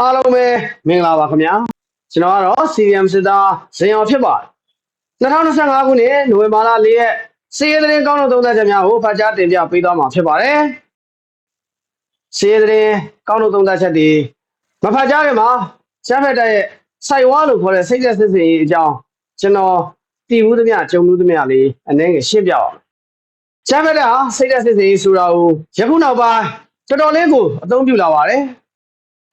အားလုံးပဲမင်္ဂလာပါခင်ဗျာကျွန်တော်ကတော့ CDM စစ်သားဇင်အောင်ဖြစ်ပါတယ်2025ခုနှစ်နိုဝင်ဘာလ4ရက်စီးရဲသတင်းကောင်းတဲ့သုံးသက်ချက်များကိုဖတ်ကြားတင်ပြပေးသွားမှာဖြစ်ပါတယ်စီးရဲသတင်းကောင်းတဲ့သုံးသက်ချက်တွေမဖတ်ကြားခင်မှာချမ်းဖက်တဲ့ရဲ့စိုက်ဝါလို့ခေါ်တဲ့စိတ်သက်စစ်စင်ရေးအကြောင်းကျွန်တော်တည်ဘူးသမျှကြုံဘူးသမျှလေးအနည်းငယ်ရှင်းပြအောင်ချမ်းဖက်တဲ့ဟာစိတ်သက်စစ်စင်ရေးဆိုတာကိုယခုနောက်ပိုင်းတော်တော်လေးကိုအသုံးပြုလာပါတယ်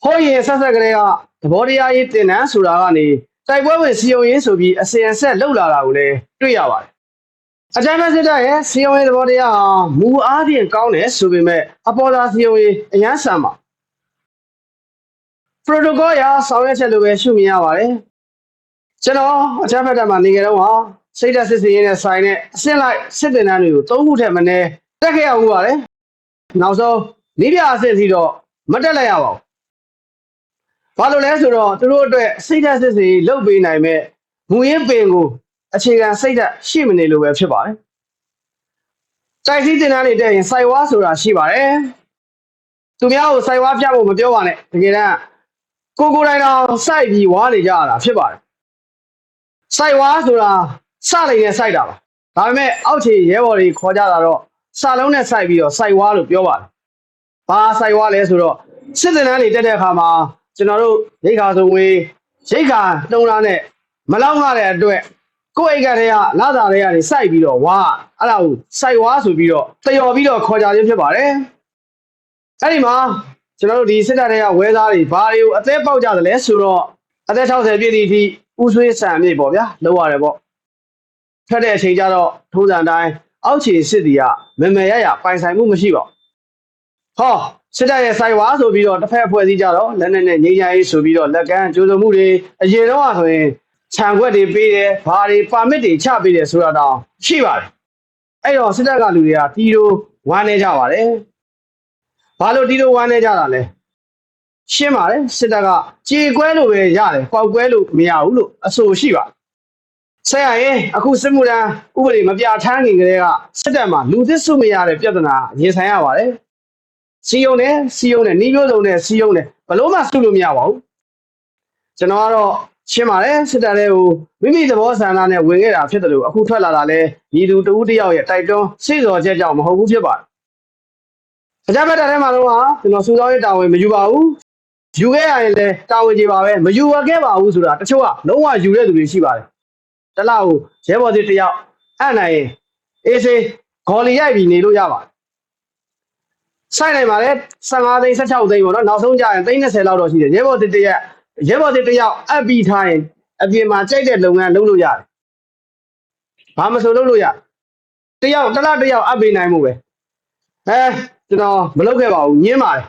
ဟောရင်ဆက်ဆက်ကလေးကသဘောတရားရေးတင်နန်းဆိုတာကနေတိုက်ပွဲဝင်စီယုံရေးဆိုပြီးအစဉ်အဆက်လှုပ်လာတာကိုလည်းတွေ့ရပါတယ်။အကြမ်းဖက်စစ်တပ်ရဲ့စီယုံရေးသဘောတရားဟာမူအားဖြင့်ကောင်းတယ်ဆိုပေမဲ့အပေါ်သာစီယုံရေးအရန်ဆန်ပါပရိုတိုကောရာဆောင်ရွက်ချက်လိုပဲရှုမြင်ရပါတယ်။ကျွန်တော်အကြမ်းဖက်တပ်မှာနေကြတော့ဟာစိတ်ဓာတ်စစ်စင်ရေးနဲ့ဆိုင်တဲ့အဆင့်လိုက်စစ်တင်တန်းတွေကိုသုံးခုထက်မနည်းတက်ခဲ့ရမှုပါတယ်။နောက်ဆုံးနိဗျာအဆင့်စီတော့မတက်လိုက်ရပါဘူး။ ဘာလို့လဲဆိုတော့သူတို့အတွက်စိတ်ဓာတ်စစ်စီလုတ်ပေးနိုင်မဲ့မူရင်းပင်ကိုအခြေခံစိတ်ဓာတ်ရှိမနေလို့ပဲဖြစ်ပါတယ်။တိုက်စီတင်တန်းတွေတက်ရင်စိုက်ဝါဆိုတာရှိပါတယ်။သူများကိုစိုက်ဝါပြဖို့မပြောပါနဲ့တကယ်တမ်းကိုကိုယ်တိုင်တော့စိုက်ပြီးဝါနေကြရတာဖြစ်ပါတယ်။စိုက်ဝါဆိုတာစလိုက်နဲ့စိုက်တာပါ။ဒါပေမဲ့အောက်ခြေရဲဘော်တွေခေါ်ကြတာတော့စလုံးနဲ့စိုက်ပြီးတော့စိုက်ဝါလို့ပြောပါတယ်။ဘာစိုက်ဝါလဲဆိုတော့စစ်တင်တန်းတွေတက်တဲ့အခါမှာ ကျွန်တော်တို့ရိတ်ခါဆုံးဝေးရိတ်ခါတုံးလားနဲ့မလောက်ရတဲ့အတွက်ကိုယ့်အိတ်ကလေးကလာတာလေးကနေစိုက်ပြီးတော့ဝါအဲ့ဒါကိုစိုက်ဝါဆိုပြီးတော့တယော်ပြီးတော့ခေါ်ကြခြင်းဖြစ်ပါတယ်အဲ့ဒီမှာကျွန်တော်တို့ဒီစစ်တပ်တွေကဝဲသားတွေဘာတွေကိုအသက်ပေါက်ကြတယ်လဲဆိုတော့အသက်60ပြည့်သည့်အထိဥဆွေးဆန်မြေပေါ့ဗျာလောက်ရတယ်ပေါ့ဖက်တဲ့အချိန်ကျတော့ထုံးစံတိုင်းအောက်ခြေစစ်တီကမမယ်ရရပိုင်ဆိုင်မှုမရှိပါဘူးဟော စစ်တပ်ရဲ့ဆိုင်ဝါဆိုပြီးတော့တစ်ဖက်အဖွဲ့အစည်းကြတော့လက်နက်နဲ့ငြိမ်းချမ်းရေးဆိုပြီးတော့လက်ကမ်းကြိုးစုံမှုတွေအရင်တော့ဆိုရင်ခြံခွက်တွေပေးတယ်ဘာတွေပါမစ်တွေချပေးတယ်ဆိုတာတောင်ရှိပါတယ်အဲ့တော့စစ်တပ်ကလူတွေကတီတိုဝမ်းနေကြပါတယ်ဘာလို့တီတိုဝမ်းနေကြတာလဲရှင်းပါတယ်စစ်တပ်ကကြေကွဲလို့ပဲရတယ်ပောက်ကွဲလို့မရဘူးလို့အဆိုရှိပါဆက်ရရင်အခုစစ်မှုထမ်းဥပဒေမပြဋ္ဌာန်းခင်ကတည်းကစစ်တပ်မှာလူသစ်စုမရတဲ့ပြဿနာရင်ဆိုင်ရပါတယ် စီယုံနဲ့စီယုံနဲ့နှီးမျိုးစုံနဲ့စီယုံနဲ့ဘလို့မှစုလို့မရပါဘူးကျွန်တော်ကတော့ရှင်းပါတယ်စစ်တပ်လေးကိုမိမိသဘောဆန္ဒနဲ့ဝင်ခဲ့တာဖြစ်တယ်လို့အခုထွက်လာတာလဲညီသူတဦးတစ်ယောက်ရဲ့တိုက်တွန်းစိတ်စော်ချက်ကြောင့်မဟုတ်ဘူးဖြစ်ပါတယ်အကြမ်းဖက်တပ်ထဲမှာတော့ဟာကျွန်တော်စူဆောင်းရေးတာဝန်မယူပါဘူးယူခဲ့ရရင်လည်းတာဝန်ကြီးပါပဲမယူရခဲ့ပါဘူးဆိုတာတချို့ကလုံးဝယူတဲ့သူတွေရှိပါတယ်တလားကိုရဲဘော်တွေတစ်ယောက်အဲ့နိုင်ရင်အေးစေးဂေါ်လီရိုက်ပြီးနေလို့ရပါတယ် ဆိုင်နိုင်ပါလေ15သိန်း16သိန်းပေါ့နော်နောက်ဆုံးကြရင်သိန်း20လောက်တော့ရှိတယ်ရဲဘော်တစ်တရက်ရဲဘော်တစ်တယောက်အပ်ပြီးထားရင်အပြင်မှာကြိုက်တဲ့လုပ်ငန်းလုပ်လို့ရတယ်ဘာမဆိုလုပ်လို့ရတယောက်တစ်လားတစ်ယောက်အပ်ပြီးနိုင်မှုပဲအဲကျွန်တော်မလုပ်ခဲ့ပါဘူးညင်းပါတယ်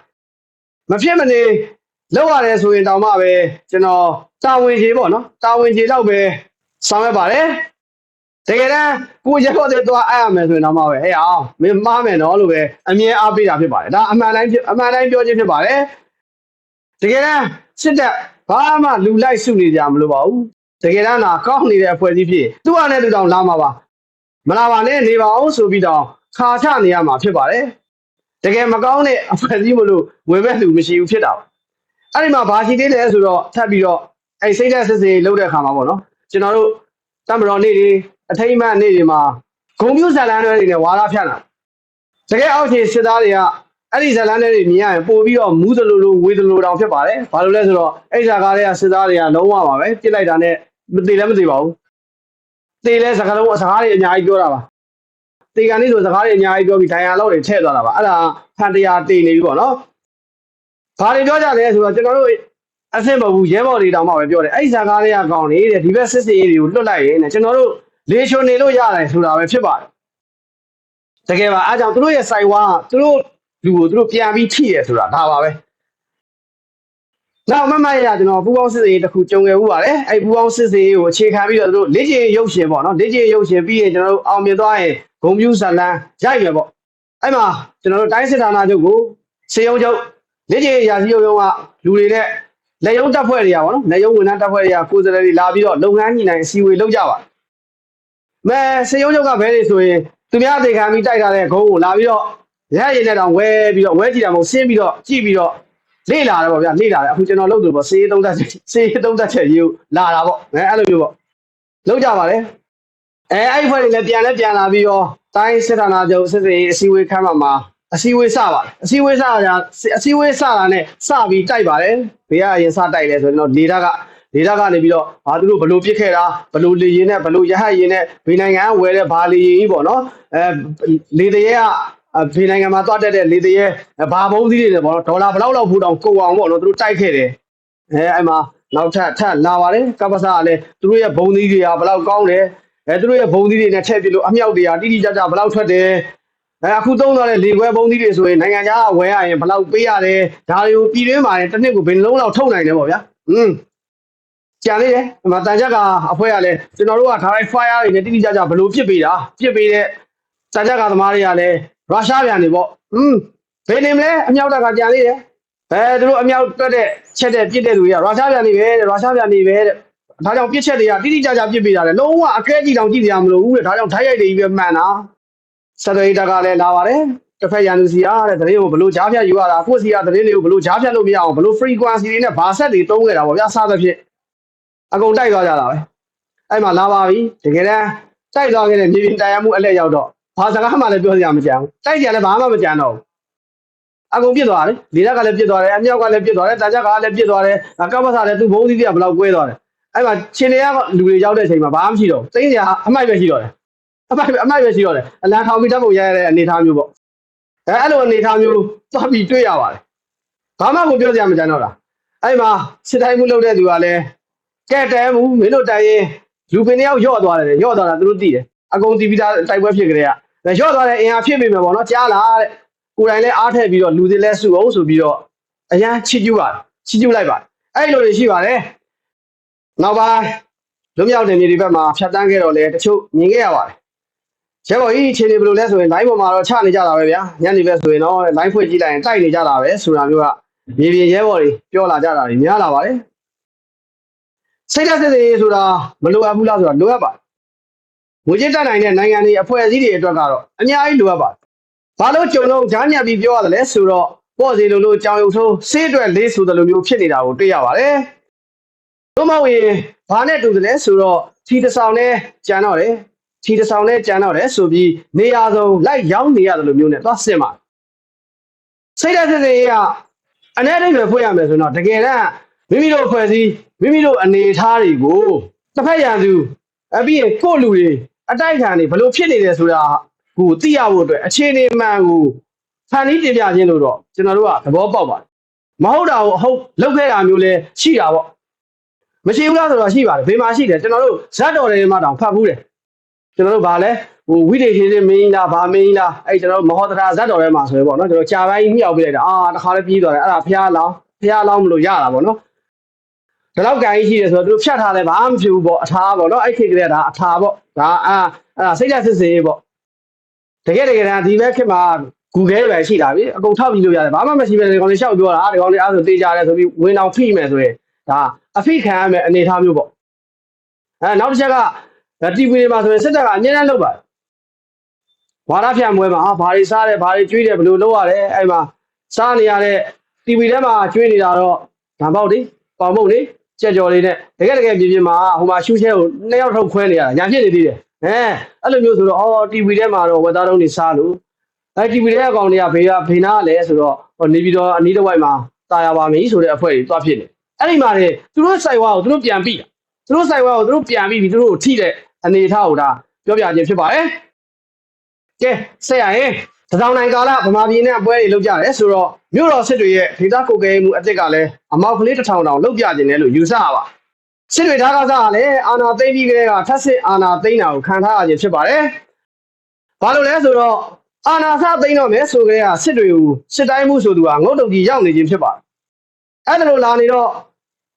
မဖြစ်မနေလောက်ရတယ်ဆိုရင်တောင်မှပဲကျွန်တော်တာဝန်ကြီးပေါ့နော်တာဝန်ကြီးတော့ပဲဆောင်ရွက်ပါတယ် တကယ်တမ်းကိုရဲဘော်တွေသွားအပ်ရမယ်ဆိုရင်တော့မှပဲဟဲ့အောင်မင်းမှားမယ်နော်လို့ပဲအမြဲအားပေးတာဖြစ်ပါတယ်ဒါအမှန်တိုင်းဖြစ်အမှန်တိုင်းပြောခြင်းဖြစ်ပါတယ်တကယ်တမ်းစစ်တပ်ဘာမှလူလိုက်စုနေကြမလို့ပါဘူးတကယ်တမ်းတော့ကောင်းနေတဲ့အဖွဲ့အစည်းဖြစ်သူ့အနေနဲ့သူတောင်လာမှာပါမလာပါနဲ့နေပါအောင်ဆိုပြီးတော့ခါချနေရမှာဖြစ်ပါတယ်တကယ်မကောင်းတဲ့အဖွဲ့အစည်းမလို့ဝင်မဲ့လူမရှိဘူးဖြစ်တာပါအဲ့ဒီမှာဘာရှိသေးလဲဆိုတော့ထပ်ပြီးတော့အဲ့စိတ်သက်စစ်စစ်လုပ်တဲ့အခါမှာပေါ့နော်ကျွန်တော်တို့တမတော်နေ့တွေ အထိမ့်မှန်နေ့တွေမှာဂုံပြူဇာလန်တွေနဲ့ဝါရဖြန့်တာတကယ်အောက်ခြေစစ်သားတွေကအဲ့ဒီဇာလန်တွေမြင်ရရင်ပို့ပြီးတော့မူးသလိုလိုဝေးသလိုတောင်ဖြစ်ပါတယ်ဘာလို့လဲဆိုတော့အဲ့ဇာကားတွေကစစ်သားတွေကလုံးဝပါပဲပြစ်လိုက်တာနဲ့မသေးလည်းမသေးပါဘူးသေလဲစကားလုံးစကားတွေအများကြီးပြောတာပါတေကန်လေးဆိုစကားတွေအများကြီးပြောပြီးဒိုင်ယာလောက်တွေထည့်သွားတာပါအဲ့ဒါဖန်တရားတေနေပြီပေါ့နော်ဘာတွေပြောကြလဲဆိုတော့ကျွန်တော်တို့အဆင့်မဟုတ်ဘူးရဲဘော်တွေတောင်မှပဲပြောတယ်အဲ့ဒီဇာကားတွေကကောင်းနေတဲ့ဒီဘက်စစ်စစ်ရေးတွေကိုလွတ်လိုက်ရင်တဲ့ကျွန်တော်တို့ လေချွန်နေလို့ရတယ်ဆိုတာပဲဖြစ်ပါတယ်တကယ်ပါအားကြောင့်သူတို့ရဲ့စိုက်ဝါကသူတို့လူကိုသူတို့ပြန်ပြီးထိရဆိုတာဒါပါပဲနောက်မမရကျွန်တော်ပူပေါင်းစစ်စေးတစ်ခုကြုံခဲ့ဦးပါတယ်အဲ့ပူပေါင်းစစ်စေးကိုအခြေခံပြီးတော့သူတို့လေ့ကျင့်ရုပ်ရှင်ပေါ့နော်လေ့ကျင့်ရုပ်ရှင်ပြီးရင်ကျွန်တော်တို့အောင်မြင်သွားရင်ဂုံပြူဇလန်ရိုက်ရပေါ့အဲ့မှာကျွန်တော်တို့တိုင်းစစ်ဌာနချုပ်ကိုစေယုံချုပ်လေ့ကျင့်ရာစီရုံကလူတွေနဲ့လက်ယုံတပ်ဖွဲ့တွေကပေါ့နော်လက်ယုံဝန်ထမ်းတပ်ဖွဲ့တွေကကိုယ်စားလှယ်တွေလာပြီးတော့လုပ်ငန်းညှိနှိုင်းအစည်းအဝေးလုပ်ကြပါ မဲစေယုံချုပ်ကဘဲတွေဆိုရင်သူများအသေးခံပြီးတိုက်ထားတဲ့ဂုံးကိုလာပြီးတော့ရရည်နဲ့တောင်ဝဲပြီးတော့ဝဲကြည့်တာမဟုတ်ဆင်းပြီးတော့ကြည့်ပြီးတော့လေ့လာတယ်ပေါ့ဗျာလေ့လာတယ်အခုကျွန်တော်လုပ်တယ်ပေါ့စေးသုံးသက်စေးသုံးသက်ချက်ရေးကိုလာတာပေါ့အဲအဲ့လိုမျိုးပေါ့လုပ်ကြပါလေအဲအဲ့ဒီဖွဲ့တွေလည်းပြန်လဲပြန်လာပြီးတော့တိုင်းစစ်ဌာနချုပ်စစ်စေးအစည်းအဝေးခန်းမှာမှာအစည်းအဝေးစပါတယ်အစည်းအဝေးစတာအစည်းအဝေးစတာနဲ့စပြီးတိုက်ပါတယ်ဘေးကအရင်စတိုက်လဲဆိုရင်တော့လေတာက လေတာကနေပြီးတော့ဘာသူတို့ဘလို့ပြစ်ခဲ့တာဘလို့လေရင်နဲ့ဘလို့ရဟတ်ရင်နဲ့ဘေးနိုင်ငံကဝယ်တဲ့ဘာလေရင်ကြီးပေါ့နော်အဲလေတရေကအဖေနိုင်ငံမှာတွားတက်တဲ့လေတရဲဘာဘုံသီးတွေပေါ့နော်ဒေါ်လာဘယ်လောက်လောက်ဖို့တောင်ကုန်အောင်ပေါ့နော်သူတို့တိုက်ခဲ့တယ်အဲအဲ့မှာနောက်ထပ်ထပ်လာပါတယ်ကပ္ပစာကလည်းသူတို့ရဲ့ဘုံသီးတွေကဘယ်လောက်ကောင်းတယ်အဲသူတို့ရဲ့ဘုံသီးတွေနဲ့ထည့်ပြလို့အမြောက်တွေကတိတိကျကျဘယ်လောက်ထွက်တယ်အဲအခုသုံးသွားတဲ့လေခွဲဘုံသီးတွေဆိုရင်နိုင်ငံခြားကဝယ်ရရင်ဘယ်လောက်ပေးရတယ်ဒါတွေကိုပြည်တွင်းမှာတစ်နှစ်ကိုဘယ်နှလုံးလောက်ထုတ်နိုင်တယ်ပေါ့ဗျာอืม ကြံလေးတယ်ဒီမှာတန်ချက်ကအဖွဲရလဲကျွန်တော်တို့ကထားလိုက် fire တွေနဲ့တိတိကျကျဘယ်လိုပြစ်ပေးတာပြစ်ပေးတဲ့စံချက်ကသမားတွေကလည်းရုရှားပြန်နေပေါ့อืมဘယ်နေမလဲအမြောက်တက်ကကြံသေးတယ်ဘယ်သူတို့အမြောက်တက်တဲ့ချက်တဲ့ပြစ်တဲ့လူတွေကရုရှားပြန်နေပဲတဲ့ရုရှားပြန်နေပဲတဲ့ဒါကြောင့်ပြစ်ချက်တွေကတိတိကျကျပြစ်ပေးတာလေလုံးဝအကဲကြီးတောင်ကြည့်ကြမလို့ဘူးတဲ့ဒါကြောင့်ဓာတ်ရိုက်တွေကြီးပဲမှန်တာစက်တော်တက်ကလည်းလာပါတယ်တစ်ဖက်ရန်သူစီအားတဲ့သတင်းကိုဘလို့ကြားဖြတ်ယူရတာကိုယ့်စီကသတင်းတွေကိုဘလို့ကြားဖြတ်လို့မရအောင်ဘလို့ frequency တွေနဲ့ဘာဆက်တွေသုံးခဲ့တာပေါ့ဗျာစသဖြင့် အကုန်တိုက်သွားကြတာပဲအဲ့မှာလာပါပြီတကယ်တမ်းတိုက်သွားခဲ့တဲ့မြေပြင်တရားမှုအလက်ရောက်တော့ဘာစကားမှလည်းပြောစရာမကြံဘူးတိုက်ကြလည်းဘာမှမကြံတော့ဘူးအကုန်ပြစ်သွားတယ်လေဓာတ်ကလည်းပြစ်သွားတယ်အမြောက်ကလည်းပြစ်သွားတယ်တာချက်ကလည်းပြစ်သွားတယ်ကပ္ပစာလည်းသူ့ဘုံသီးတွေကဘယ်လောက်ကွဲသွားတယ်အဲ့မှာရှင်တွေကလူတွေရောက်တဲ့အချိန်မှာဘာမှမရှိတော့ဘူးသိန်းစရာအမိုက်ပဲရှိတော့တယ်အမိုက်အမိုက်ပဲရှိတော့တယ်အလံထောင်ပြီးတတ်ဖို့ရရတဲ့အနေအထားမျိုးပေါ့အဲအဲ့လိုအနေအထားမျိုးသွားပြီးတွေ့ရပါတယ်ဘာမှကိုပြောစရာမကြံတော့တာအဲ့မှာစစ်တိုင်းမှုလုပ်တဲ့သူကလည်း ကဲတဲမှုမင်းတို့တိုင်ရင်လူပင်တယောက်ယော့သွားတယ်ယော့သွားတာသူတို့သိတယ်အကုန်တီးပြီးသားတိုက်ပွဲဖြစ်ကြတဲ့ကဒါရော့သွားတဲ့အင်အားဖြစ်ပြီမယ်ပေါ့နော်ကြားလားတဲ့ကိုယ်တိုင်လည်းအားထည့်ပြီးတော့လူတွေလည်းစုအောင်ဆိုပြီးတော့အရန်ချစ်ကျူပါတယ်ချစ်ကျူလိုက်ပါတယ်အဲ့လိုတွေရှိပါတယ်နောက်ပိုင်းလွမြောက်တဲ့မြေတွေဘက်မှာဖြတ်တန်းခဲ့တော့လေတချို့မြင်ခဲ့ရပါတယ်ရဲဘော်ကြီးအခြေအနေဘယ်လိုလဲဆိုရင် line ပေါ်မှာတော့ချနေကြတာပဲဗျာညနေပဲဆိုရင်တော့ line ဖွင့်ကြည့်လိုက်ရင်တိုက်နေကြတာပဲဆိုတာမျိုးကမြေပြင်ရဲဘော်တွေပြောလာကြတာတွေများလာပါတယ် စိတ်ဓာတ်စစ်စစ်ဆိုတာမလိုအပ်ဘူးလားဆိုတာလိုအပ်ပါတယ်ငွေကြေးတက်နိုင်တဲ့နိုင်ငံတွေအဖွဲ့အစည်းတွေအတွက်ကတော့အများကြီးလိုအပ်ပါတယ်။ဘာလို့ကြုံတော့ဂျားညက်ပြီးပြောရတယ်လဲဆိုတော့ပေါ့စီလိုလိုကြောင်ရုပ်ထိုးဆေးအတွက်လေးဆိုတယ်လိုမျိုးဖြစ်နေတာကိုတွေ့ရပါတယ်။တို့မဟုတ်ရင်ဘာနဲ့တူတယ်လဲဆိုတော့ထီတဆောင်နဲ့ကြံတော့တယ်။ထီတဆောင်နဲ့ကြံတော့တယ်ဆိုပြီးနေရာစုံလိုက်ရောက်နေရတယ်လို့မျိုးနဲ့သွားဆင်ပါတယ်။စိတ်ဓာတ်စစ်စစ်ရေးကအ내အိဗယ်ဖွင့်ရမယ်ဆိုတော့တကယ်တ မ်းမိမိတို့အဖွဲ့အစည်းမိမိတို့အနေအထားတွေကိုတစ်ဖက်ရန်သူအပြီးရင်ကိုယ့်လူတွေအတိုက်ခံတွေဘလို့ဖြစ်နေတယ်ဆိုတာကိုသိရဖို့အတွက်အခြေအနေမှန်ကိုဖန်တီးတင်ပြခြင်းလို့တော့ကျွန်တော်တို့ကသဘောပေါက်ပါတယ်မဟုတ်တာကိုဟုတ်လောက်ခဲ့တာမျိုးလဲရှိတာပေါ့မရှိဘူးလားဆိုတော့ရှိပါတယ်ဘေးမှာရှိတယ်ကျွန်တော်တို့ဇတ်တော်တွေမှာတောင်ဖတ်ဘူးတယ်ကျွန်တော်တို့ဗာလဲဟိုဝိဒေရှင်ရှင်မင်းကြီးလားဗာမင်းကြီးလားအဲ့ကျွန်တော်တို့မဟောတရာဇတ်တော်ထဲမှာဆိုရပေါ့နော်ကျွန်တော်ကြာပိုင်းမြောက်ပြလိုက်တာအာတခါလေးပြီးသွားတယ်အဲ့ဒါဖျားလောင်းဖျားလောင်းမလို့ရတာပေါ့နော် ဒီလောက်ကန်ကြီးရှိတယ်ဆိုတော့သူတို့ဖြတ်ထားတယ်ဘာမှမဖြစ်ဘူးပေါ့အထားပေါ့နော်အဲ့ခေတ်ကလေးကဒါအထားပေါ့ဒါအာအဲ့ဒါစိတ်ဓာတ်စစ်စေးပေါ့တကယ်တကယ်တမ်းဒီဘက်ခေတ်မှာ Google ပဲရှိတာပြီအကုန်ထောက်ပြီးလို့ရတယ်ဘာမှမရှိပဲဒီကောင်လေးရှောက်ပြောတာဒီကောင်လေးအားဆိုတေးကြတယ်ဆိုပြီးဝင်အောင်ဖိမယ်ဆိုရင်ဒါအဖိခံရမယ်အနေအထားမျိုးပေါ့အဲနောက်တစ်ချက်ကဒါ TV တွေမှာဆိုရင်စစ်တပ်ကအငြင်းတန်းလုပ်ပါတယ်ဝါရဖြန့်ပွဲမှာဟာဘာတွေစားတယ်ဘာတွေကျွေးတယ်ဘယ်လိုလုပ်ရတယ်အဲ့မှာစားနေရတဲ့ TV ထဲမှာကျွေးနေတာတော့ဓာတ်ပေါက်တွေပေါင်မုတ်လေ ကြက်ကြော်လေးနဲ့တကယ်တကယ်မြေပြင်မှာဟိုမှာရှူးချဲကိုနှစ်ယောက်ထုတ်ခွဲနေရတာညာဖြစ်နေသေးတယ်အဲအဲ့လိုမျိုးဆိုတော့အော် TV ထဲမှာတော့ဝက်သားတုံးနေစားလို့အဲ TV ထဲအကောင်တွေကဘေးကဘေးနာကလဲဆိုတော့ဟိုနေပြီးတော့အနီးတစ်ဝိုက်မှာတာယာပါမီဆိုတဲ့အဖွဲ့တွေတွားဖြစ်နေအဲ့ဒီမှာလေသူတို့စိုက်ဝါကိုသူတို့ပြန်ပြီးတာသူတို့စိုက်ဝါကိုသူတို့ပြန်ပြီးပြီးသူတို့ကိုထိတဲ့အနေအထားကိုဒါပြောပြခြင်းဖြစ်ပါတယ်ကဲဆက်ရရင် သံဆောင်နိုင်ကာလဗမာပြည်နဲ့အပွဲတွေလုပ်ကြတယ်ဆိုတော့မြို့တော်စစ်တွေရဲ့ဒေသကိုယ်ကဲမှုအစ်စ်ကလည်းအမောက်ကလေးတစ်ထောင်တောင်လုပ်ပြခြင်းတယ်လို့ယူဆရပါစစ်တွေဓာတ်ကစားကလည်းအာနာသိမ့်ပြီးကလေးကထက်စစ်အာနာသိမ့်တာကိုခံထားရခြင်းဖြစ်ပါတယ်ဘာလို့လဲဆိုတော့အာနာစသိမ့်တော့မယ်ဆိုကြတဲ့စစ်တွေကိုစစ်တိုင်းမှုဆိုသူကငုတ်တုတ်ကြီးရောက်နေခြင်းဖြစ်ပါတယ်အဲ့ဒါလိုလာနေတော့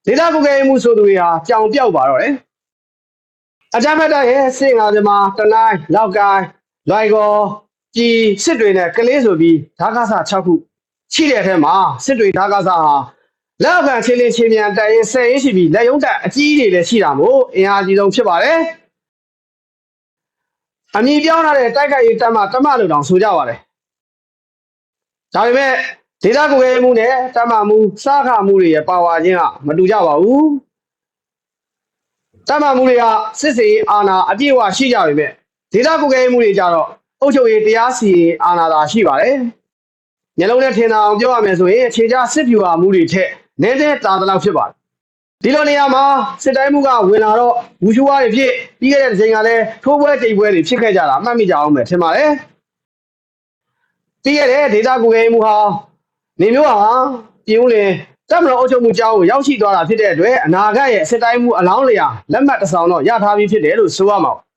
ဒေသကိုယ်ကဲမှုဆိုသူတွေဟာကြောင်ပြောက်ပါတော့တယ်အကြမ်းဖက်တဲ့ရဲ့စစ်ငါးသမားတနိုင်းလောက်ကိုင်းလွိုင်ကော် ပြည်စစ်တွေနဲ့ကလေးဆိုပြီးဓာတ်ကစား6ခုရှိတဲ့အထက်မှာစစ်တွေဓာတ်ကစားဟာလက်ခံချင်းချင်းချင်းမြန်တိုင်ရင်ဆယ်ရင်းရှိပြီးလက်ရုံးတက်အကြီးတွေလည်းရှိတာမို့အင်အားကြီးဆုံးဖြစ်ပါတယ်အမည်ပြောင်းလာတဲ့တိုက်ခိုက်ရေးတပ်မတမလို့တောင်ဆိုကြပါတယ်ဒါပေမဲ့ဒေတာကိုယ်ရေးမှုနဲ့တမမှုစားခမှုတွေရဲ့ပါဝါချင်းကမတူကြပါဘူးတမမှုတွေကစစ်စေးအာဏာအပြည့်အဝရှိကြပေမဲ့ဒေတာကိုယ်ရေးမှုတွေကြတော့ အုပ်ချုပ်ရေးတရားစီရင်အာဏာသာရှိပါတယ်ညလုံးနဲ့ထင်သာအောင်ပြောရမယ်ဆိုရင်အခြေချစစ်ဖြူဟာမှုတွေထက်နည်းနည်းတာတလောက်ဖြစ်ပါတယ်ဒီလိုနေရာမှာစစ်တိုင်းမှုကဝင်လာတော့ဝူရှူဝါတွေဖြစ်ပြီးခဲ့တဲ့ချိန်ကလည်းထိုးပွဲကြိမ်ပွဲတွေဖြစ်ခဲ့ကြတာအမှတ်မိကြအောင်ပဲထင်ပါတယ်ပြီးခဲ့တဲ့ဒေတာကိုယ်ရေးမှုဟာနေမျိုးဟာပြည်ဦးလင်တပ်မတော်အုပ်ချုပ်မှုကြောင်းကိုရောက်ရှိသွားတာဖြစ်တဲ့အတွက်အနာဂတ်ရဲ့စစ်တိုင်းမှုအလောင်းလျာလက်မှတ်တစ်ဆောင်တော့ရထားပြီးဖြစ်တယ်လို့ဆိုရမှာပါ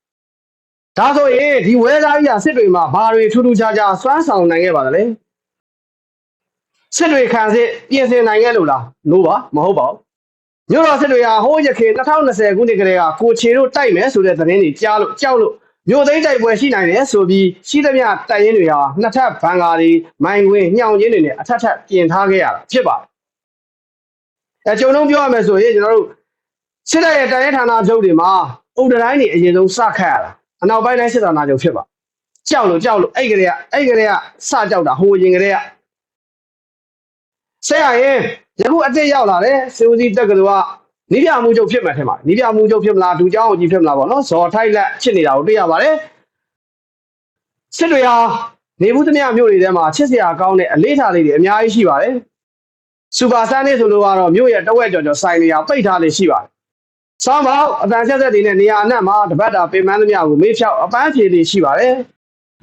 ဒါဆိုရင်ဒီဝဲသားကြီးကစစ်တွေမှာဘာတွေထူးထူးခြားခြားစွမ်းဆောင်နိုင်ခဲ့ပါသလဲစစ်တွေခံစစ်ပြင်ဆင်နိုင်ခဲ့လို့လားလို့ပါမဟုတ်ပါဘူးမြို့တော်စစ်တွေဟာဟိုးရခင်2020ခုနှစ်ကလေးကကိုချေတို့တိုက်မယ်ဆိုတဲ့သတင်းတွေကြားလို့ကြောက်လို့မြို့သိမ်းတိုက်ပွဲရှိနိုင်တယ်ဆိုပြီးရှိသမျှတိုက်ရင်တွေဟာနှစ်ထပ်ဘန်ကာတွေမိုင်ခွင်းညှောင်ချင်းတွေနဲ့အထက်ထပ်ပြင်ထားခဲ့ရတာဖြစ်ပါတယ်အဲကျွန်တော်တို့ပြောရမယ်ဆိုရင်ကျွန်တော်တို့စစ်တပ်ရဲ့တိုင်ရဌာနချုပ်တွေမှာအုတ်တိုင်းတွေအရင်ဆုံးစခတ်ရတာ အနောက်ပိုင်းတိုင်းစစ်ဌာနချုပ်ဖြစ်ပါကြောက်လို့ကြောက်လို့အဲ့ကလေးကအဲ့ကလေးကစကြောက်တာဟိုရင်ကလေးကဆက်ရရင်ယခုအစ်စ်ရောက်လာတယ်စေဦးစီးတက္ကသိုလ်ကနိပြမှုချုပ်ဖြစ်မှထင်ပါတယ်နိပြမှုချုပ်ဖြစ်မလားဒူเจ้าကြီးဖြစ်မလားပေါ့နော်ဇော်ထိုက်လက်ဖြစ်နေတာကိုတွေ့ရပါတယ်စစ်တွေဟာနေဘူးသမျှမြို့တွေထဲမှာချစ်စရာကောင်းတဲ့အလေးထားလေးတွေအများကြီးရှိပါတယ်စူပါဆန်းလေးဆိုလို့ကတော့မြို့ရဲ့တဝက်ကျော်ကျော်ဆိုင်နေရာပိတ်ထားလေးရှိပါတယ် ဆောင်းပေါက်အတန်ဆက်ဆက်တွေနဲ့နေရာအနှံ့မှာတပတ်တာပင်ပန်းသမျှကိုမေးဖြောက်အပန်းဖြေလေးရှိပါတယ်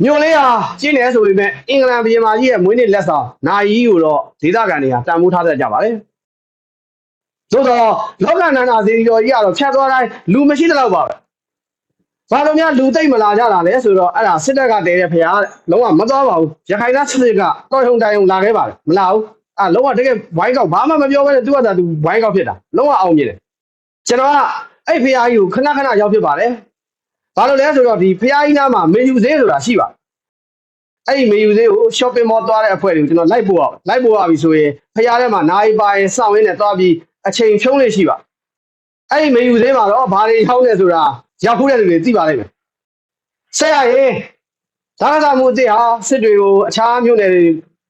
မြို့လေးဟာကျင်းနေဆိုပေမဲ့အင်္ဂလန်ပြည်မာကြီးရဲ့မွေးနေ့လက်ဆောင်နိုင်ကြီးကိုတော့ဒေသခံတွေကတန်ဖိုးထားတတ်ကြပါတယ်သို့တော့လောကနန္ဒာစီကျော်ကြီးကတော့ဖြတ်သွားတိုင်းလူမရှိတဲ့လောက်ပါပဲဘာလို့များလူသိမ့်မလာကြတာလဲဆိုတော့အဲ့ဒါစစ်တပ်ကတည်တဲ့ဖရားတဲ့လုံးဝမသွားပါဘူးရခိုင်သားစစ်စစ်ကတော်ထုံတိုင်ုံလာခဲ့ပါတယ်မလာဘူးအဲ့လုံးဝတကယ်ဝိုင်းကောက်ဘာမှမပြောဘဲနဲ့သူကသာသူဝိုင်းကောက်ဖြစ်တာလုံးဝအောင်မြင်တယ် ကျွန်တော်ကအဲ့ဖရားကြီးကိုခဏခဏရောက်ဖြစ်ပါတယ်ဘာလို့လဲဆိုတော့ဒီဖရားကြီးနားမှာမေယူသေးဆိုတာရှိပါတယ်အဲ့ဒီမေယူသေးကို shopping mall သွားတဲ့အဖွဲ့တွေကိုကျွန်တော်လိုက်ပို့အောင်လိုက်ပို့ရပြီဆိုရင်ဖရားထဲမှာနိုင်ပါရင်စောင့်ရင်းနဲ့သွားပြီးအချိန်ဖြုံးလေးရှိပါအဲ့ဒီမေယူသေးမှာတော့ဘာတွေရောက်လဲဆိုတာရောက်ဖို့တဲ့လူတွေသိပါလိမ့်မယ်ဆက်ရရင်ဒါကစားမှုအစ်ဟာစစ်တွေကိုအခြားမြို့နယ်တွေ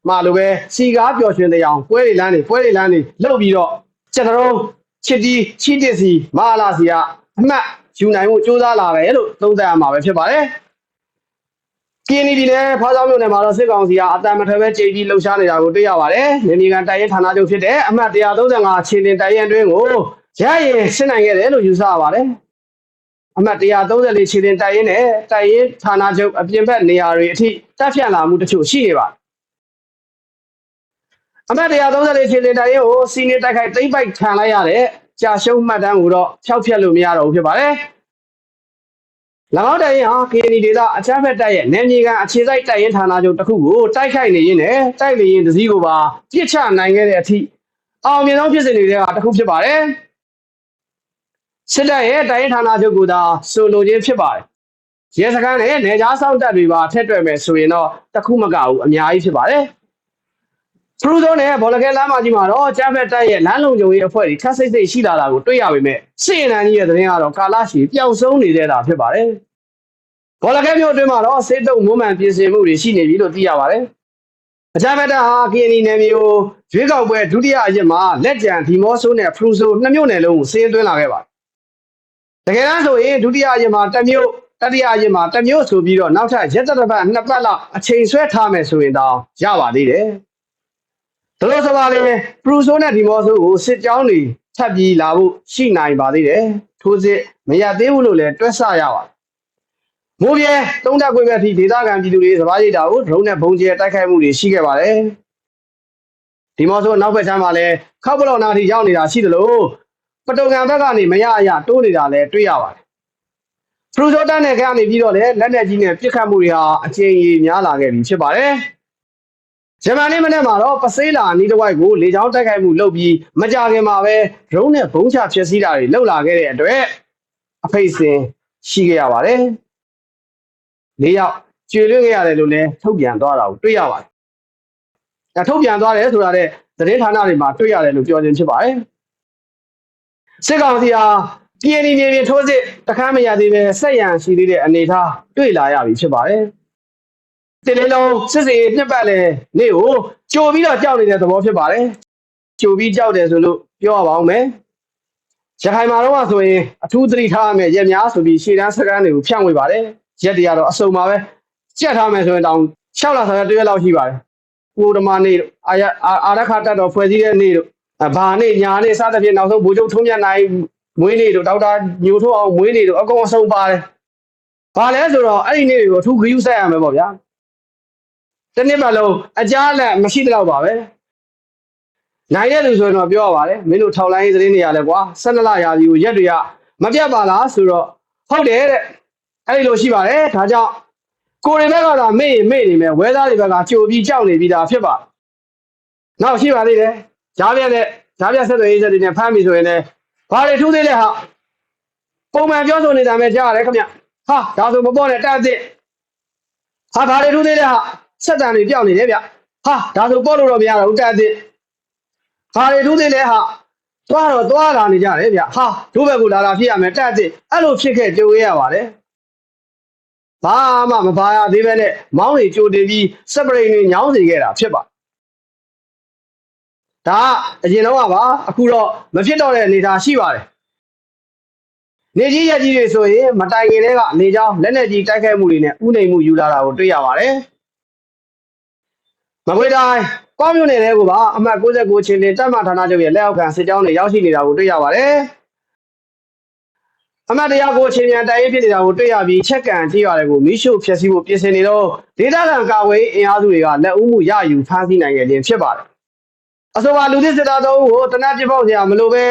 မှာလိုပဲစီကားပျော်ရွှင်တဲ့အောင်ပွဲတွေလမ်းတွေပွဲတွေလမ်းတွေလှုပ်ပြီးတော့ကျွန်တော်တို့ ချစ်တီချစ်တစ်စီမဟာလာစီကအမှတ်ယူနိုင်မှုစူးစမ်းလာတယ်လို့သုံးသပ်ရမှာပဲဖြစ်ပါတယ်ကင်းနီဒီနဲ့ဖားဆောင်မြို့နယ်မှာတော့စစ်ကောင်စီကအတန်မထပဲကြိတ်ပြီးလှုပ်ရှားနေတာကိုတွေ့ရပါတယ်။နေမီကန်တိုက်ရင်ဌာနချုပ်ဖြစ်တဲ့အမှတ်135ခြေတင်တိုက်ရင်အတွင်းကိုရရင်ရှင်းနိုင်ခဲ့တယ်လို့ယူဆရပါတယ်။အမှတ်134ခြေတင်တိုက်ရင်နဲ့တိုက်ရင်ဌာနချုပ်အပြင်ဘက်နေရာတွေအထိတက်ဖြန့်လာမှုတချို့ရှိနေပါတယ်။ အမှတ်134ခြေတင်တိုက်ရင်ကိုစီနီတိုက်ခိုက်သိမ့်ပိုက်ခံလိုက်ရတဲ့ကြာရှုံးမှတ်တမ်းကိုတော့ဖျောက်ဖျက်လို့မရတော့ဘူးဖြစ်ပါတယ်။၎င်းတိုင်ရင်ဟာ KNI ဒေသအချမ်းဖက်တိုက်ရဲ့နယ်မြေကန်အခြေစိုက်တိုက်ရင်ဌာနချုပ်တစ်ခုကိုတိုက်ခိုက်နေရင်းနဲ့တိုက်လေရင်တစည်းကိုပါပြစ်ချနိုင်ခဲ့တဲ့အထိအောင်မြင်ဆုံးဖြစ်စဉ်တွေကတစ်ခုဖြစ်ပါတယ်စစ်တပ်ရဲ့တိုက်ရင်ဌာနချုပ်ကသာဆိုလိုခြင်းဖြစ်ပါတယ်ရဲစခန်းနဲ့နေကြားဆောင်တပ်တွေပါထက်တွယ်မယ်ဆိုရင်တော့တစ်ခုမကဘူးအများကြီးဖြစ်ပါတယ် ဖရူဇိုနဲ့ဘောလကဲလမ်းမကြီးမှာတော့ကျမ်းဖက်တိုက်ရဲ့လမ်းလုံခြုံရေးအဖွဲ့တွေထပ်စိတ်စိတ်ရှိလာတာကိုတွေ့ရပေမဲ့စစ်ရင်တန်းကြီးရဲ့သတင်းကတော့ကာလရှည်ပျောက်ဆုံးနေတဲ့တာဖြစ်ပါတယ်။ဘောလကဲမြို့အတွင်းမှာတော့စစ်တုံမွမ်းမံပြင်ဆင်မှုတွေရှိနေပြီလို့သိရပါတယ်။အကြမ်းဖက်တပ်ဟာ KNI နယ်မြေကိုရွေးကောက်ပွဲဒုတိယအရက်မှာလက်ကျန်ဒီမော့ဆိုးနဲ့ဖရူဇိုနှစ်မြို့နယ်လုံးကိုစင်းသွင်းလာခဲ့ပါတယ်။တကယ်တမ်းဆိုရင်ဒုတိယအရက်မှာတစ်မြို့တတိယအရက်မှာတစ်မြို့ဆိုပြီးတော့နောက်ထပ်ရက်သက်တစ်ပတ်နှစ်ပတ်လောက်အချိန်ဆွဲထားမယ်ဆိုရင်တော့ရပါသေးတယ်။ ဒါလို့ဆိုပါလေပရူဆိုနဲ့ဒီမော့ဆိုကိုစစ်ကြောင်းတွေထပ်ပြီးလာဖို့ရှိနိုင်ပါသေးတယ်ထိုးစစ်မရသေးဘူးလို့လည်းတွက်ဆရပါမိုးပြဲတုံးတက်ခွေပဲအထိဒေသခံပြည်သူတွေစပားရိတ်တာကိုဒရုန်းနဲ့ဘုံကျဲတိုက်ခိုက်မှုတွေရှိခဲ့ပါတယ်ဒီမော့ဆိုနောက်ဘက်ချမ်းမှာလည်းခောက်ပလောင်နာထိရောက်နေတာရှိသလိုပတုံကန်ဘက်ကနေမရအရတိုးနေတာလည်းတွေ့ရပါတယ်ပရူဆိုတန်နဲ့ကနေပြီးတော့လည်းလက်နက်ကြီးနဲ့ပြစ်ခတ်မှုတွေဟာအကျဉ်းကြီးများလာခဲ့ပြီဖြစ်ပါတယ် ဂျမန်နေ့မနေ့မှာတော့ပစေးလာနီးတစ်ဝိုက်ကိုလေကြောင်းတိုက်ခိုက်မှုလုပ်ပြီးမကြခင်မှာပဲဒရုန်းနဲ့ဘုံချဖျက်ဆီးတာတွေလုပ်လာခဲ့တဲ့အတွက်အဖိတ်စင်ရှိခဲ့ရပါတယ်။၄ယောက်ကျွေလွင့်ခဲ့ရတယ်လို့လည်းထုတ်ပြန်သွားတာကိုတွေ့ရပါတယ်။ဒါထုတ်ပြန်သွားတယ်ဆိုတာတဲ့သတင်းဌာနတွေမှာတွေ့ရတယ်လို့ပြောခြင်းဖြစ်ပါတယ်။စစ်ကောင်စီဟာပြည်နေမြေပြင်ထိုးစစ်တခမ်းမရသေးပဲဆက်ရန်ရှိသေးတဲ့အနေအထားတွေ့လာရပြီဖြစ်ပါတယ်။ တင်လေးလုံးစစ်စေးနှစ်ပတ်လဲနေ့ကိုကြိုပြီးတော့ကြောက်နေတဲ့သဘောဖြစ်ပါတယ်ကြိုပြီးကြောက်တယ်ဆိုလို့ပြောရပါအောင်မယ်ရခိုင်မှာတော့ဆိုရင်အထူးသတိထားရမယ်ရက်များဆိုပြီးရှေ့တန်းစကန်းတွေကိုဖြန့်ဝေပါတယ်ရက်တွေကတော့အစုံပါပဲကြက်ထားမယ်ဆိုရင်တောင်6လဆယ်တရက်လောက်ရှိပါတယ်ကိုဓမ္မနေ့တို့အာရအာရခတက်တော်ဖွဲ့စည်းတဲ့နေ့တို့ဘာနေ့ညာနေ့စသဖြင့်နောက်ဆုံးဘူချုပ်ထုံးမြတ်နိုင်မွေးနေ့တို့ဒေါက်တာညိုထိုးအောင်မွေးနေ့တို့အကုန်အစုံပါတယ်ဘာလဲဆိုတော့အဲ့ဒီနေ့တွေကိုအထူးဂရုစိုက်ရမယ်ပေါ့ဗျာ တစ်နှစ်ပတ်လုံးအကြားလက်မရှိတော့ပါပဲနိုင်တဲ့လူဆိုရင်တော့ပြောရပါတယ်မင်းတို့ထောက်လိုင်းရေးသတင်းတွေရလဲကွာ12လရာသီကိုရက်တွေကမပြတ်ပါလားဆိုတော့ဟုတ်တယ်တဲ့အဲ့ဒီလိုရှိပါတယ်ဒါကြောင့်ကိုရီဘက်ကတော့မေ့ရင်မေ့နေမယ်ဝဲသားတွေဘက်ကကြိုပြီးကြောက်နေပြီးသားဖြစ်ပါနောက်ရှိပါသေးတယ်ဂျားပြက်နဲ့ဂျားပြက်ဆက်သွယ်ရေးဆက်တွေနဲ့ဖမ်းပြီဆိုရင်လည်းဘာတွေထူးသေးလဲဟာပုံမှန်ပြောဆိုနေတာပဲကြားရတယ်ခင်ဗျဟာဒါဆိုမပေါ်နဲ့တက်အစ်စ်ဟာဒါတွေထူးသေးတယ်ဟာ ဆက်တန်တွေပြောင်းနေတယ်ဗျဟာဒါဆိုပေါ့လို့တော့မရတော့ဘူးတက်အစ်စ်ဘာတွေထူးသေးလဲဟာသွားတော့သွားလာနေကြတယ်ဗျဟာတို့ဘက်ကလာလာဖြစ်ရမယ်တက်အစ်စ်အဲ့လိုဖြစ်ခဲ့ကြုံရရပါတယ်ဘာမှမပါရသေးပဲနဲ့မောင်းတွေကြိုတင်ပြီးစပရိန်တွေညောင်းစီခဲ့တာဖြစ်ပါဒါကအရင်တော့ကပါအခုတော့မဖြစ်တော့တဲ့အနေအထားရှိပါတယ်နေကြီးရက်ကြီးတွေဆိုရင်မတိုင်ခင်တည်းကနေကြောင်းလက်နဲ့ကြီးတိုက်ခိုက်မှုတွေနဲ့ဥနေမှုယူလာတာကိုတွေ့ရပါတယ် မကွေးတိုင်းကောင်းမြို့နယ်တွေကပါအမှတ်69ချင်းတင်တပ်မဌာနချုပ်ရဲ့လက်အောက်ခံစစ်ကြောင်းတွေရောက်ရှိနေတာကိုတွေ့ရပါတယ်အမှတ်တရားကိုချင်းမြန်တိုင်ရင်ဖြစ်နေတာကိုတွေ့ရပြီးချက်ကန်ကြည့်ရတယ်ကိုမိရှုဖျက်ဆီးဖို့ပြင်ဆင်နေတော့ဒေသခံကာဝေးအင်အားစုတွေကလက်ဦးမှုရယူဖမ်းဆီးနိုင်ခဲ့ခြင်းဖြစ်ပါတယ်အဆိုပါလူသစ်စစ်သားတို့ကိုတနက်ပြပေါက်စရာမလိုပဲ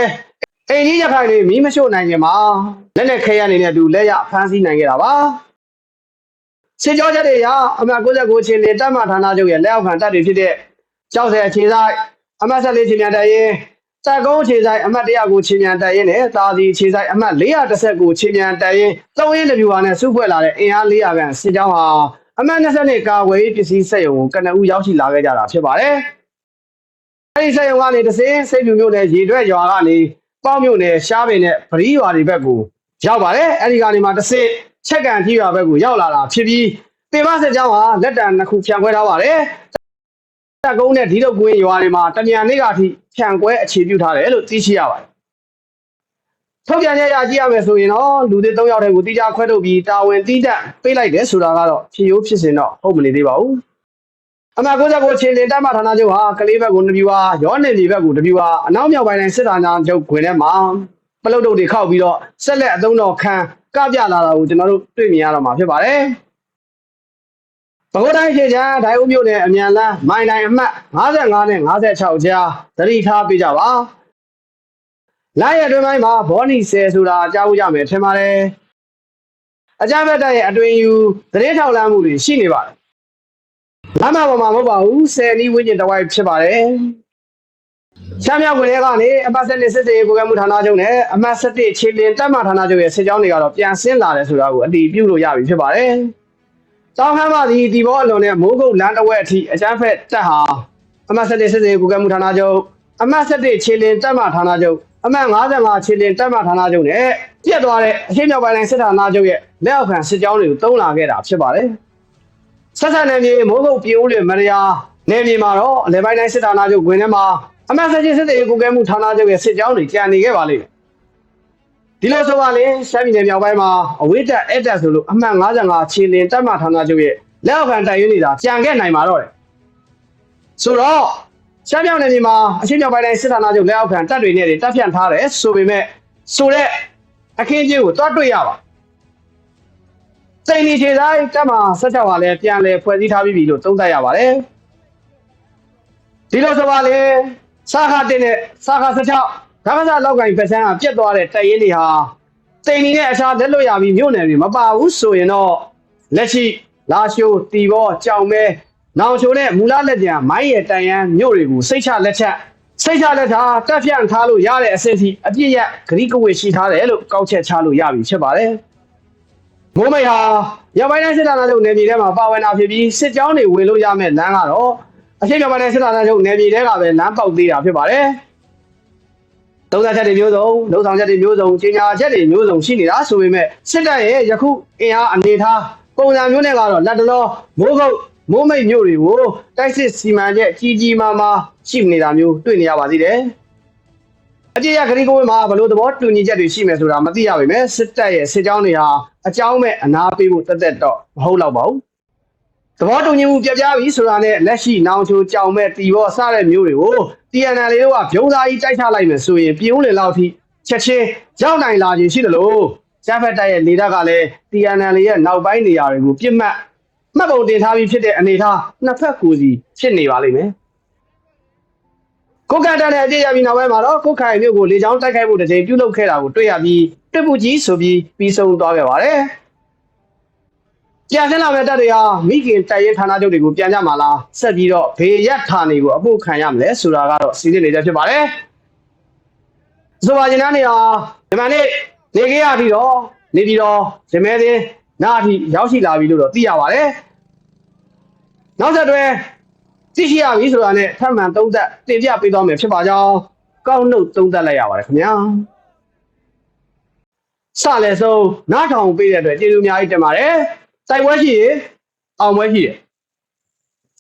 အိမ်ကြီးရခိုင်တွေမီးမရှို့နိုင်ကြမှာလက်နဲ့ခဲရနေတဲ့သူလက်ရဖမ်းဆီးနိုင်ခဲ့တာပါ စစ်ကြောချက်တွေရအမှတ်69ချင်းတင်တပ်မဌာနချုပ်ရဲ့လက်အောက်ခံတပ်တွေဖြစ်တဲ့ကျောက်ဆယ်အခြေဆိုင်အမှတ်14ချင်းမြန်တိုင်ရင်တက်ကုန်းခြေဆိုင်အမှတ်100ကိုချင်းမြန်တိုင်ရင်နဲ့တာစီခြေဆိုင်အမှတ်410ကိုချင်းမြန်တိုင်ရင်သုံးရင်းတစ်ပြူပါနဲ့စုဖွဲ့လာတဲ့အင်အား400ခန့်စစ်ကြောင်းဟာအမှတ်20ကာဝေးပစ္စည်းစက်ရုံကိုကနအူရောက်ရှိလာခဲ့ကြတာဖြစ်ပါတယ်။အဲဒီစက်ရုံကနေတစင်းစိတ်လူမျိုးနဲ့ရေတွက်ရွာကနေပေါက်မြို့နယ်ရှားပင်နဲ့ပရိရွာတွေဘက်ကိုရောက်ပါတယ်။အဲဒီကနေမှတစင်း ချက်ကန်ကြီးရွာဘက်ကိုရောက်လာတာဖြစ်ပြီးတင်မစစ်ကြောင်းဟာလက်တံနှစ်ခုဖြန့်ခွဲထားပါတယ်။တက်ကုန်းနဲ့ဒီတော့ကွင်းရွာတွေမှာတမြန်နေ့ကအထိဖြန့်ကွဲအခြေပြုထားတယ်လို့သိရှိရပါတယ်။ထုတ်ပြန်ရရကြည့်ရမယ်ဆိုရင်တော့လူတွေ၃ယောက်တည်းကိုတိကျခွဲထုတ်ပြီးတာဝန်တိတက်ပေးလိုက်တယ်ဆိုတာကတော့ဖြစ်ရိုးဖြစ်စဉ်တော့ဟုတ်မနေသေးပါဘူး။အမှ69ချင်းလင်တက်မဌာနချုပ်ဟာကလေးဘက်ကို2ပြူဟာရောနေပြည်ဘက်ကို2ပြူဟာအနောက်မြောက်ပိုင်းတိုင်းစစ်ဌာနချုပ်ခွင်ထဲမှာ ပလုတ်တုတ်တွေခောက်ပြီးတော့ဆက်လက်အသုံးတော်ခံကပြလာတာကိုကျွန်တော်တို့တွေ့မြင်ရတော့မှာဖြစ်ပါတယ်။ဘဂိုးတိုင်းရှေ့ချမ်းဒိုင်ဦးမြို့နယ်အမြန်လန်းမိုင်တိုင်းအမှတ်55နဲ့56ကြားသတိထားပေးကြပါ။လိုက်ရအတွင်းပိုင်းမှာဘောနီဆယ်ဆိုတာကြားဖို့ရမယ်ထင်ပါတယ်။အကြမ်းဖက်တပ်ရဲ့အတွင်ယူသတင်းထောက်လမ်းမှုတွေရှိနေပါတယ်။လမ်းမပေါ်မှာမဟုတ်ပါဘူးဆယ်နီးဝင်းကျင်တစ်ဝိုက်ဖြစ်ပါတယ်။ ချမ်းမြောက်ဝင်တွေကနေအပတ်ဆက်နေစစ်စေးကိုကမှုဌာနချုပ်နဲ့အမှတ်7ခြေလင်တပ်မဌာနချုပ်ရဲ့စစ်ကြောင်းတွေကတော့ပြန်ဆင်းလာတယ်ဆိုတာကိုအတည်ပြုလို့ရပြီဖြစ်ပါတယ်။တောင်းခမ်းပါသည်ဒီဘောအလွန်နဲ့မိုးကုတ်လမ်းတစ်ဝက်အထိအကျန်းဖက်တက်ဟာအမှတ်7စစ်စေးကိုကမှုဌာနချုပ်အမှတ်7ခြေလင်တပ်မဌာနချုပ်အမှတ်55ခြေလင်တပ်မဌာနချုပ်နဲ့ပြက်သွားတဲ့အရှေ့မြောက်ပိုင်းတိုင်းစစ်ဌာနချုပ်ရဲ့လက်အောက်ခံစစ်ကြောင်းတွေကိုတုံးလာခဲ့တာဖြစ်ပါတယ်။ဆက်ဆံနေမြေမိုးကုတ်ပြိုးလင်မရယာနေမြေမှာတော့အလဲပိုင်းတိုင်းစစ်ဌာနချုပ်ဝင်ထဲမှာ အမှတ်ဆက်ချင်းစစ်တေကိုကဲမှုဌာနချုပ်ရဲ့စစ်ကြောင်းတွေကြံနေခဲ့ပါလိမ့်မယ်ဒီလိုဆိုပါလေရှမ်းပြည်နယ်မြောက်ပိုင်းမှာအဝိတက်အက်တက်ဆိုလို့အမှတ်55ခြေလင်တပ်မဌာနချုပ်ရဲ့လက်အောက်ခံတိုက်ရင်းနေတာကြံခဲ့နိုင်မှာတော့တယ်ဆိုတော့ရှမ်းမြောက်နယ်မြေမှာအရှေ့မြောက်ပိုင်းတိုင်းစစ်ဌာနချုပ်လက်အောက်ခံတပ်တွေနဲ့တပ်ဖြန့်ထားတယ်ဆိုပေမဲ့ဆိုတဲ့အခင်းကြီးကိုတွားတွေ့ရပါစိန်ဒီခြေဆိုင်တက်မှာ16ဟာလည်းပြန်လဲဖွဲ့စည်းထားပြီးပြီလို့သုံးသပ်ရပါတယ်ဒီလိုဆိုပါလေ စာခတင်တဲ့စာခ16ဒါကစားလောက်ကင်ပစံကပြတ်သွားတဲ့တိုက်ရင်တွေဟာစိန်ဒီနဲ့အခြားလက်လွတ်ရပြီးမြို့နယ်တွေမပါဘူးဆိုရင်တော့လက်ရှိလာရှိုးတီဘောကြောင်မဲနောင်ချိုနဲ့မူလလက်ကျန်မိုင်းရတန်ရန်မြို့တွေကိုစိတ်ချလက်ချက်စိတ်ချလက်ထားတက်ဖြန့်ထားလို့ရတဲ့အဆင့်စီအပြည့်ရဂရိကဝေရှိထားတယ်လို့ကောက်ချက်ချလို့ရပြီဖြစ်ပါတယ်မိုးမိတ်ဟာရပိုင်းတိုင်းစစ်ဌာနချုပ်နယ်မြေထဲမှာပါဝင်တာဖြစ်ပြီးစစ်ကြောင်းတွေဝင်လို့ရမယ့်လမ်းကတော့ အရှိတ်ရပိုင်းတိုင်းစစ်ဌာနချုပ်နယ်မြေထဲကပဲလမ်းပေါက်သေးတာဖြစ်ပါတယ်။သုံးသပ်ချက်တွေမျိုးစုံ၊လုံဆောင်ချက်တွေမျိုးစုံ၊ကြီးညာချက်တွေမျိုးစုံရှိနေတာဆိုပေမဲ့စစ်တပ်ရဲ့ယခုအင်အားအနေထားပုံစံမျိုးနဲ့ကတော့လက်တလောမိုးကုတ်မိုးမိတ်မြို့တွေကိုတိုက်စစ်စီမံချက်ကြီးကြီးမားမားရှိနေတာမျိုးတွေ့နေရပါသေးတယ်အကြည့်ရခရီးကိုဝင်မှာဘလို့သဘောတူညီချက်တွေရှိမယ်ဆိုတာမသိရပါပဲစစ်တပ်ရဲ့စစ်ကြောင်းတွေဟာအကြောင်းမဲ့အနာပေးဖို့တက်တက်တော့မဟုတ်တော့ပါဘူး သဘောတူညီမှုပြပြပြီဆိုတာနဲ့လက်ရှိနောင်ချိုကြောင်မဲ့တီဘောစတဲ့မျိုးတွေကို TNL လေးတို့ကဂျုံသားကြီးတိုက်ချလိုက်မယ်ဆိုရင်ပြင်းဦးလေလောက်ထိချက်ချင်းရောက်နိုင်လာခြင်းရှိတယ်လို့ကျန်းဖက်တိုက်ရဲ့လေတပ်ကလည်း TNL လေးရဲ့နောက်ပိုင်းနေရာတွေကိုပြစ်မှတ်မှတ်ပုံတင်ထားပြီးဖြစ်တဲ့အနေအထားနှစ်ဖက်ကိုစီဖြစ်နေပါလိမ့်မယ်ကိုကန်တန်တဲ့အကြည့်ရပြီးနောက်ပိုင်းမှာတော့ကိုခိုင်မျိုးကိုလေချောင်းတိုက်ခိုက်ဖို့တစ်ချိန်ပြုလုပ်ခဲ့တာကိုတွေ့ရပြီးတစ်ပူကြီးဆိုပြီးပြီးဆုံးသွားခဲ့ပါတယ် ပြန်ဆင်းလာမဲ့တပ်တွေဟာမိခင်တိုက်ရဲဌာနချုပ်တွေကိုပြန်ကြမှာလားဆက်ပြီးတော့ဘေးရက်ဌာနေကိုအဖို့ခံရမလဲဆိုတာကတော့စီစဉ်နေကြဖြစ်ပါတယ်ဆိုပါရင်လည်းနေဟာဒီမှာနေ့နေခဲ့ရပြီးတော့နေပြီးတော့ဇမဲသင်းနာအထိရောက်ရှိလာပြီလို့တော့သိရပါတယ်နောက်ဆက်တွဲသိရှိရပြီဆိုတာနဲ့ထပ်မံသုံးသက်တင်ပြပေးသွားမယ်ဖြစ်ပါကြောင်းကောက်နှုတ်သုံးသက်လိုက်ရပါတယ်ခင်ဗျာစလည်းဆုံးနားထောင်ပေးတဲ့အတွက်ကျေးဇူးအများကြီးတင်ပါတယ် စိုက်ပွဲရှိရင်အောင်ပွဲရှိတယ်